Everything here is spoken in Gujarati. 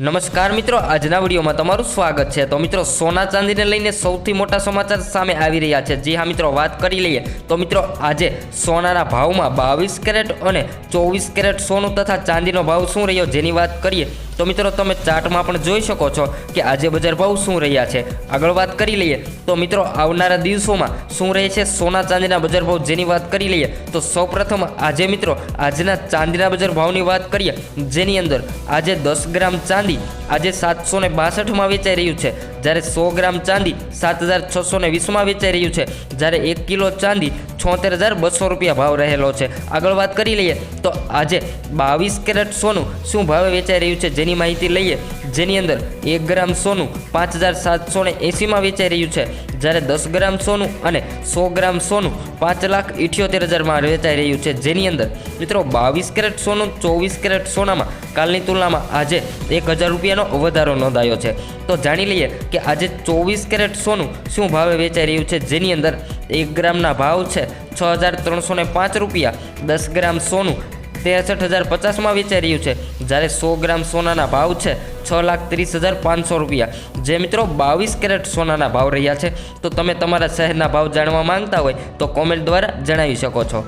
નમસ્કાર મિત્રો, આજના વિડીયોમાં તમારું સ્વાગત છે. તો મિત્રો, સોના ચાંદીને લઈને સૌથી મોટા સમાચાર સામે આવી રહ્યા છે. જી હા મિત્રો, વાત કરી લઈએ. તો મિત્રો, આજે સોનાના ભાવમાં બાવીસ કેરેટ અને ચોવીસ કેરેટ સોનું તથા ચાંદીનો ભાવ શું રહ્યો જેની વાત કરીએ તો મિત્રો તમે ચાર્ટમાં પણ જોઈ શકો છો કે આજે બજાર ભાવ શું રહ્યા છે. આગળ વાત કરી લઈએ તો મિત્રો આવનારા દિવસોમાં શું રહે છે સોના ચાંદીના બજાર ભાવ જેની વાત કરી લઈએ તો સૌપ્રથમ આજે મિત્રો આજના ચાંદીના બજાર ભાવની વાત કરીએ જેની અંદર આજે દસ ગ્રામ ચાંદી આજે સાતસો ને બાસઠમાં વેચાઈ રહ્યું છે. જ્યારે સો ગ્રામ ચાંદી સાત હજાર છસો ને વીસમાં વેચાઈ રહ્યું છે. જ્યારે એક કિલો ચાંદી છોતેર હજાર બસો રૂપિયા ભાવ રહેલો છે. આગળ વાત કરી લઈએ તો આજે બાવીસ કેરેટ સોનું શું ભાવે વેચાઈ રહ્યું છે? જેની માહિતી લઈએ, જેની અંદર એક ગ્રામ સોનું પાંચ હજાર સાતસો ને એંસીમાં વેચાઈ રહ્યું છે. જ્યારે દસ ગ્રામ સોનું અને સો ગ્રામ સોનું પાંચ લાખ ઇઠ્યોતેર હજારમાં વેચાઈ રહ્યું છે. જેની અંદર મિત્રો બાવીસ કેરેટ સોનું, ચોવીસ કેરેટ સોનામાં કાલની તુલનામાં આજે એક હજાર રૂપિયાનો વધારો નોંધાયો છે. તો જાણી લઈએ કે આજે ચોવીસ કેરેટ સોનું શું ભાવે વેચાઈ રહ્યું છે. જેની અંદર એક ગ્રામના ભાવ છે છ હજાર ત્રણસો પાંચ રૂપિયા, દસ ગ્રામ સોનું ત્રેસઠ હજાર પચાસમાં વેચાઈ છે. જ્યારે સો ગ્રામ સોનાના ભાવ છે છ લાખ ત્રીસ હજાર પાંચસો રૂપિયા. જે મિત્રો બાવીસ કેરેટ સોનાના ભાવ રહ્યા છે. તો તમે તમારા શહેરના ભાવ જાણવા માંગતા હોય તો કોમેન્ટ દ્વારા જણાવી શકો છો.